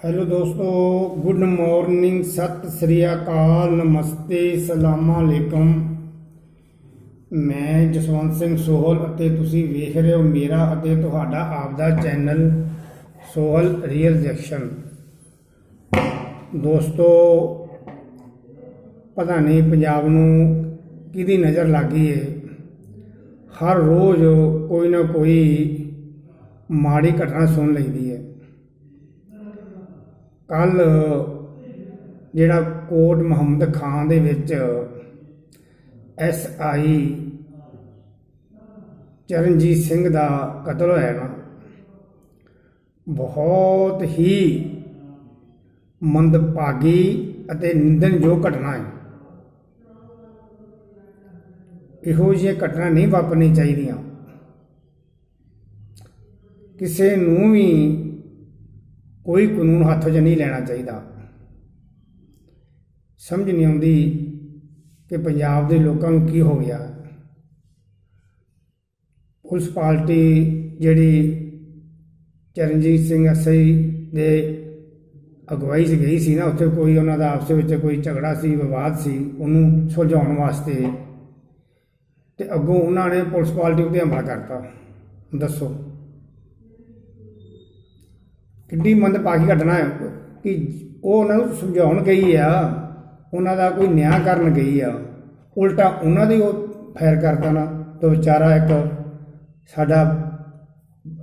Hello ਦੋਸਤੋ, good morning, Sat Sri ਅਕਾਲ, ਨਮਸਤੇ, ਸਲਾਮ ਅਲੈਕਮ। ਮੈਂ ਜਸਵੰਤ ਸਿੰਘ ਸੋਹਲ ਅਤੇ ਤੁਸੀਂ ਵੇਖ ਰਹੇ ਹੋ ਮੇਰਾ ਅਤੇ ਤੁਹਾਡਾ ਆਪਦਾ ਚੈਨਲ ਸੋਹਲ ਰੀਅਲ ਜੈਕਸ਼ਨ ਦੋਸਤੋ, ਪਤਾ ਨਹੀਂ ਪੰਜਾਬ ਨੂੰ ਕਿਹਦੀ ਨਜ਼ਰ ਲੱਗੀ ਹੈ ਹਰ ਰੋਜ਼ ਕੋਈ ਨਾ ਕੋਈ ਮਾੜੀ ਘਟਨਾ ਸੁਣ ਲਈਦੀ ਹੈ ਕੱਲ ਜਿਹੜਾ ਕੋਟ ਮੁਹੰਮਦ ਖਾਨ ਦੇ ਵਿੱਚ ਐਸ ਆਈ ਚਰਨਜੀਤ ਸਿੰਘ ਦਾ ਕਤਲ ਹੋਇਆ ਨਾ, ਬਹੁਤ ਹੀ ਮੰਦਭਾਗੀ ਅਤੇ ਨਿੰਦਣਯੋਗ ਘਟਨਾ ਹੈ। ਇਹੋ ਜਿਹੀਆਂ ਘਟਨਾ ਨਹੀਂ ਵਾਪਰਨੀ ਚਾਹੀਦੀਆਂ। ਕਿਸੇ ਨੂੰ ਵੀ ਕੋਈ ਕਾਨੂੰਨ ਹੱਥ 'ਚ ਨਹੀਂ ਲੈਣਾ ਚਾਹੀਦਾ। ਸਮਝ ਨਹੀਂ ਆਉਂਦੀ ਕਿ ਪੰਜਾਬ ਦੇ ਲੋਕਾਂ ਨੂੰ ਕੀ ਹੋ ਗਿਆ। ਪੁਲਿਸ ਪਾਰਟੀ ਜਿਹੜੀ ਚਰਨਜੀਤ ਸਿੰਘ ਅਸਈ ਦੇ ਅਗਵਾਈ 'ਚ ਗਈ ਸੀ ਨਾ, ਉੱਥੇ ਕੋਈ ਉਹਨਾਂ ਦਾ ਆਪਸ ਵਿੱਚ ਕੋਈ ਝਗੜਾ ਸੀ, ਵਿਵਾਦ ਸੀ, ਉਹਨੂੰ ਸੁਲਝਾਉਣ ਵਾਸਤੇ। ਤੇ ਅੱਗੋਂ ਉਹਨਾਂ ਨੇ ਪੁਲਿਸ ਪਾਰਟੀ ਉੱਤੇ ਹਮਲਾ ਕਰਤਾ। ਦੱਸੋ। ਕਿੰਨੀ ਮੰਦਭਾਗੀ ਘਟਨਾ ਹੈ ਕਿ ਉਹ ਉਹਨਾਂ ਨੂੰ ਸਮਝਾਉਣ ਗਈ ਆ, ਉਹਨਾਂ ਦਾ ਕੋਈ ਨਿਆਂ ਕਰਨ ਗਈ ਆ। ਉਲਟਾ ਉਹਨਾਂ ਦੀ ਉਹ ਫੈਰ ਕਰਤਾ ਨਾ, ਤੇ ਵਿਚਾਰਾ ਇੱਕ ਸਾਡਾ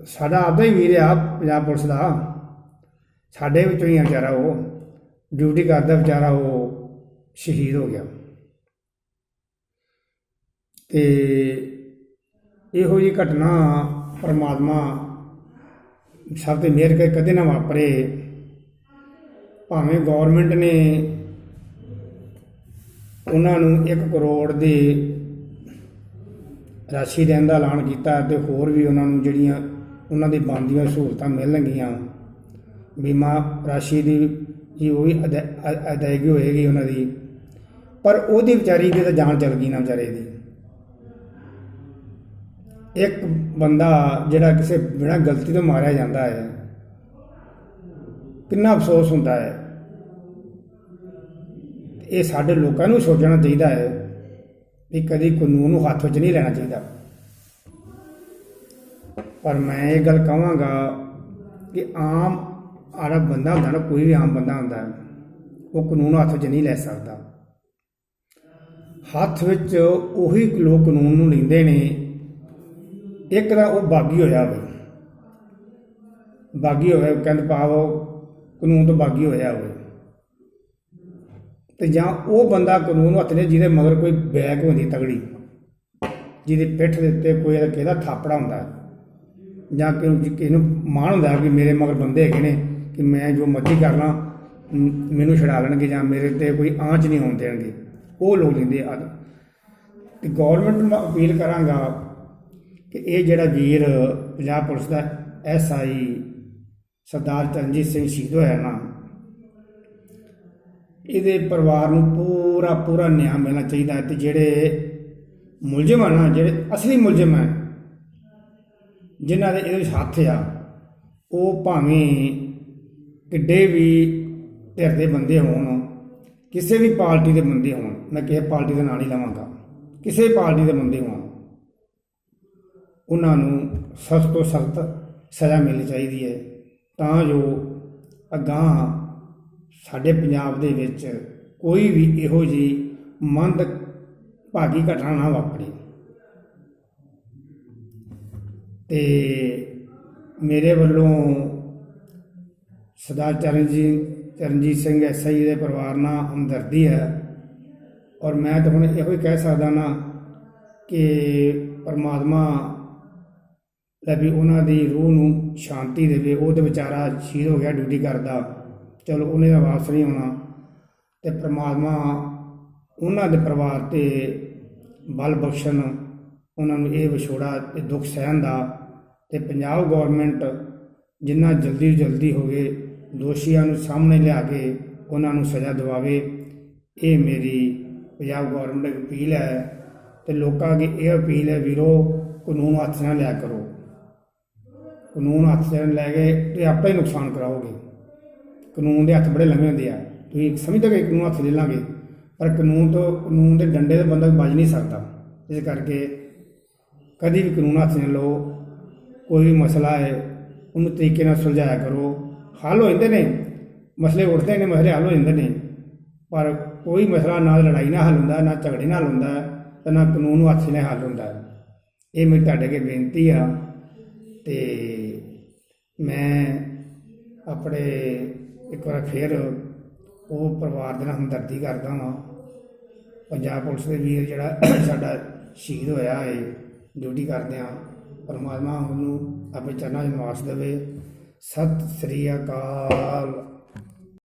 ਸਾਡਾ ਆਪਦਾ ਹੀ ਵੀਰ ਆ ਪੰਜਾਬ ਪੁਲਿਸ ਦਾ। ਸਾਡੇ ਵਿੱਚੋਂ ਹੀ ਆ ਵਿਚਾਰਾ ਉਹ। ਡਿਊਟੀ ਕਰਦਾ ਵਿਚਾਰਾ ਉਹ ਸ਼ਹੀਦ ਹੋ ਗਿਆ। ਤੇ ਇਹੋ ਜਿਹੀ ਘਟਨਾ ਪਰਮਾਤਮਾ ਸਭ ਤੇ ਮਿਹਰ ਕਰਕੇ ਕਦੇ ਨਾ ਵਾਪਰੇ। ਭਾਵੇਂ ਗਵਰਨਮੈਂਟ ਨੇ ਉਹਨਾਂ ਨੂੰ 1 ਕਰੋੜ ਦੇ ਰਾਸ਼ੀ ਦੇਣ ਦਾ ਐਲਾਨ ਕੀਤਾ ਤੇ ਹੋਰ ਵੀ ਉਹਨਾਂ ਨੂੰ ਜਿਹੜੀਆਂ ਉਹਨਾਂ ਦੀ ਬਣਦੀਆਂ ਸਹੂਲਤਾਂ ਮਿਲਣਗੀਆਂ। ਬੀਮਾ ਰਾਸ਼ੀ ਦੀ ਜੀ ਉਹ ਵੀ ਅਦਾ- ਅਦਾਇਗੀ ਹੋਏਗੀ ਉਹਨਾਂ ਦੀ। ਪਰ ਉਹਦੀ ਵਿਚਾਰੀ ਦੀ ਤਾਂ ਜਾਨ ਚਲ ਗਈ ਨਾ ਵਿਚਾਰੇ ਦੀ। ਇੱਕ ਬੰਦਾ ਜਿਹੜਾ ਕਿਸੇ ਬਿਨਾਂ ਗਲਤੀ ਤੋਂ ਮਾਰਿਆ ਜਾਂਦਾ ਹੈ ਕਿੰਨਾ ਅਫਸੋਸ ਹੁੰਦਾ ਹੈ। ਇਹ ਸਾਡੇ ਲੋਕਾਂ ਨੂੰ ਸੋਚਣਾ ਚਾਹੀਦਾ ਹੈ ਵੀ ਕਦੀ ਕਾਨੂੰਨ ਨੂੰ ਹੱਥ ਵਿੱਚ ਨਹੀਂ ਲੈਣਾ ਚਾਹੀਦਾ। ਪਰ ਮੈਂ ਇਹ ਗੱਲ ਕਹਾਂਗਾ ਕਿ ਆਮ ਆੜਾ ਬੰਦਾ ਹੁੰਦਾ ਨਾ ਕੋਈ ਵੀ ਆਮ ਬੰਦਾ ਹੁੰਦਾ ਹੈ, ਉਹ ਕਾਨੂੰਨ ਹੱਥ ਵਿੱਚ ਨਹੀਂ ਲੈ ਸਕਦਾ। ਹੱਥ ਵਿੱਚ ਉਹੀ ਲੋਕ ਕਾਨੂੰਨ ਨੂੰ ਲੈਂਦੇ ਨੇ ਇੱਕ ਦਾ ਉਹ ਬਾਗੀ ਹੋਇਆ ਹੋਵੇ ਬਾਗੀ ਹੋਇਆ, ਕਹਿੰਦੇ ਭਾਵ ਉਹ ਕਾਨੂੰਨ ਤੋਂ ਬਾਗੀ ਹੋਇਆ ਹੋਵੇ ਤੇ ਜਾਂ ਉਹ ਬੰਦਾ ਕਾਨੂੰਨ ਨੂੰ ਹੱਥ ਨੇ ਜਿਹਦੇ ਮਗਰ ਕੋਈ ਬੈਕ ਹੁੰਦੀ ਤਗੜੀ, ਜਿਹਦੀ ਪਿੱਠ ਦੇ ਉੱਤੇ ਕੋਈ ਕਿਹਦਾ ਥਾਪੜਾ ਹੁੰਦਾ। ਜਾਂ ਕਿ ਕਿਸੇ ਨੂੰ ਮਾਣ ਹੁੰਦਾ ਹੈ ਕਿ ਮੇਰੇ ਮਗਰ ਬੰਦੇ ਹੈਗੇ ਨੇ ਕਿ ਮੈਂ ਜੋ ਮਰਜ਼ੀ ਕਰ ਲਾਂ ਮੈਨੂੰ ਛਡਾ ਲੈਣਗੇ ਜਾਂ ਮੇਰੇ ਤੇ ਕੋਈ ਆਂਚ ਨਹੀਂ ਹੋਣ ਦੇਣਗੇ। ਉਹ ਲੋਕ ਲੈਂਦੇ ਆ। ਤੇ ਗਵਰਨਮੈਂਟ ਨੂੰ ਅਪੀਲ ਕਰਾਂਗਾ ਕਿ ਇਹ ਜਿਹੜਾ ਵੀਰ ਪੰਜਾਬ ਪੁਲਿਸ ਦਾ ਐਸਆਈ ਸਰਦਾਰ ਚਰਨਜੀਤ ਸਿੰਘ ਸ਼ਹੀਦ ਹੋਇਆ ਨਾ ਇਹਦੇ ਪਰਿਵਾਰ ਨੂੰ ਪੂਰਾ ਪੂਰਾ ਨਿਆਂ ਮਿਲਣਾ ਚਾਹੀਦਾ ਹੈ ਤੇ ਜਿਹੜੇ ਮੁਲਜ਼ਮ ਹਨ ਨਾ, ਜਿਹੜੇ ਅਸਲੀ ਮੁਲਜ਼ਮ ਹੈ ਜਿਨ੍ਹਾਂ ਦੇ ਇਹਦੇ ਵਿੱਚ ਹੱਥ ਆ, ਉਹ ਭਾਵੇਂ ਕਿੱਡੇ ਵੀ ਧਿਰ ਦੇ ਬੰਦੇ ਹੋਣ, ਕਿਸੇ ਵੀ ਪਾਰਟੀ ਦੇ ਬੰਦੇ ਹੋਣ, ਮੈਂ ਕਿਸੇ ਪਾਰਟੀ ਦਾ ਨਾਂ ਨਹੀਂ ਲਵਾਂਗਾ ਕਿਸੇ ਪਾਰਟੀ ਦੇ ਬੰਦੇ ਹੋਣ ਉਹਨਾਂ ਨੂੰ ਸਖਤ ਤੋਂ ਸਖਤ ਸਜ਼ਾ ਮਿਲਣੀ ਚਾਹੀਦੀ ਹੈ। ਤਾਂ ਜੋ ਅਗਾਂਹ ਸਾਡੇ ਪੰਜਾਬ ਦੇ ਵਿੱਚ ਕੋਈ ਵੀ ਇਹੋ ਜਿਹੀ ਮੰਦ ਭਾਗੀ ਘਟਨਾ ਨਾ ਵਾਪਰੇ। ਤੇ ਮੇਰੇ ਵੱਲੋਂ ਸਰਦਾਰ ਚਰਨਜੀਤ ਚਰਨਜੀਤ ਸਿੰਘ ਐਸਆਈ ਦੇ ਪਰਿਵਾਰ ਨਾਲ ਹਮਦਰਦੀ ਹੈ। ਔਰ ਮੈਂ ਤਾਂ ਹੁਣ ਇਹੋ ਹੀ ਕਹਿ ਸਕਦਾ ਨਾ ਕਿ ਪਰਮਾਤਮਾ ਲੈ ਵੀ ਉਹਨਾਂ ਦੀ ਰੂਹ ਨੂੰ ਸ਼ਾਂਤੀ ਦੇਵੇ, ਉਹ ਤੇ ਵਿਚਾਰਾ ਸ਼ਹੀਦ ਹੋ ਗਿਆ, ਡਿਊਟੀ ਕਰਦਾ। ਚਲੋ, ਉਹਨੇ ਦਾ ਵਾਪਸ ਨਹੀਂ ਆਉਣਾ। ਤੇ ਪ੍ਰਮਾਤਮਾ ਉਹਨਾਂ ਦੇ ਪਰਿਵਾਰ ਤੇ ਬਲ ਬਖਸ਼ਣ, ਉਹਨਾਂ ਨੂੰ ਇਹ ਵਿਛੋੜਾ ਤੇ ਦੁੱਖ ਸਹਿਣ ਦਾ। ਤੇ ਪੰਜਾਬ ਗਵਰਨਮੈਂਟ ਜਿੰਨਾ ਜਲਦੀ ਜਲਦੀ ਹੋਵੇ ਦੋਸ਼ੀਆਂ ਨੂੰ ਸਾਹਮਣੇ ਲਿਆ ਕੇ ਉਹਨਾਂ ਨੂੰ ਸਜ਼ਾ ਦਿਵਾਵੇ, ਇਹ ਮੇਰੀ ਪੰਜਾਬ ਗਵਰਨਮੈਂਟ ਦੀ ਅਪੀਲ ਹੈ। ਤੇ ਲੋਕਾਂ ਅੱਗੇ ਇਹ ਅਪੀਲ ਹੈ, ਵੀਰੋ, ਕਾਨੂੰਨ ਹੱਥ ਨਾਲ ਲਿਆ ਕਰੋ। ਕਾਨੂੰਨ ਹੱਥ 'ਚ ਲੈ ਕੇ ਤੇ ਆਪੇ ਹੀ ਨੁਕਸਾਨ ਕਰਾਓਗੇ। ਕਾਨੂੰਨ ਦੇ ਹੱਥ ਬੜੇ ਲੰਮੇ ਹੁੰਦੇ ਆ। ਤੁਸੀਂ ਸਮਝਦੇ ਕਿ ਕਾਨੂੰਨ ਹੱਥ ਲੈ ਲਾਂਗੇ, ਪਰ ਕਾਨੂੰਨ ਤੋਂ, ਕਾਨੂੰਨ ਦੇ ਡੰਡੇ ਤੋਂ ਬੰਦਾ ਬਚ ਨਹੀਂ ਸਕਦਾ। ਇਸ ਕਰਕੇ ਕਦੀ ਵੀ ਕਾਨੂੰਨ ਹੱਥ ਨਾ ਲਓ, ਕੋਈ ਵੀ ਮਸਲਾ ਹੈ, ਉਹਨੂੰ ਤਰੀਕੇ ਨਾਲ ਸੁਲਝਾਇਆ ਕਰੋ। ਹੱਲ ਹੋ ਜਾਂਦੇ ਨੇ, ਮਸਲੇ ਉੱਠਦੇ ਨੇ, ਮਸਲੇ ਹੱਲ ਹੋ ਜਾਂਦੇ ਨੇ, ਪਰ ਕੋਈ ਮਸਲਾ ਨਾ ਲੜਾਈ ਨਾਲ ਹੱਲ ਹੁੰਦਾ, ਨਾ ਝਗੜੇ ਨਾਲ ਹੁੰਦਾ, ਤੇ ਨਾ ਕਾਨੂੰਨ ਨੂੰ ਹੱਥ ਨਾਲ ਹੱਲ ਹੁੰਦਾ। ਇਹ ਮੇਰੀ ਤੁਹਾਡੇ ਅੱਗੇ ਬੇਨਤੀ ਆ। ਤੇ ਮੈਂ ਆਪਣੇ ਇੱਕ ਵਾਰ ਫਿਰ ਉਹ ਪਰਿਵਾਰ ਦੇ ਨਾਲ ਹਮਦਰਦੀ ਕਰਦਾ ਹਾਂ ਪੰਜਾਬ ਪੁਲਿਸ ਦੇ ਵੀਰ ਜਿਹੜਾ ਸਾਡਾ ਸ਼ਹੀਦ ਹੋਇਆ ਹੈ, ਡਿਊਟੀ ਕਰਦੇ ਆ ਪਰਮਾਤਮਾ ਉਹਨੂੰ ਆਪਣੇ ਚਰਨਾਂ 'ਚ ਨਿਵਾਸ ਦੇਵੇ। ਸਤਿ ਸ੍ਰੀ ਅਕਾਲ।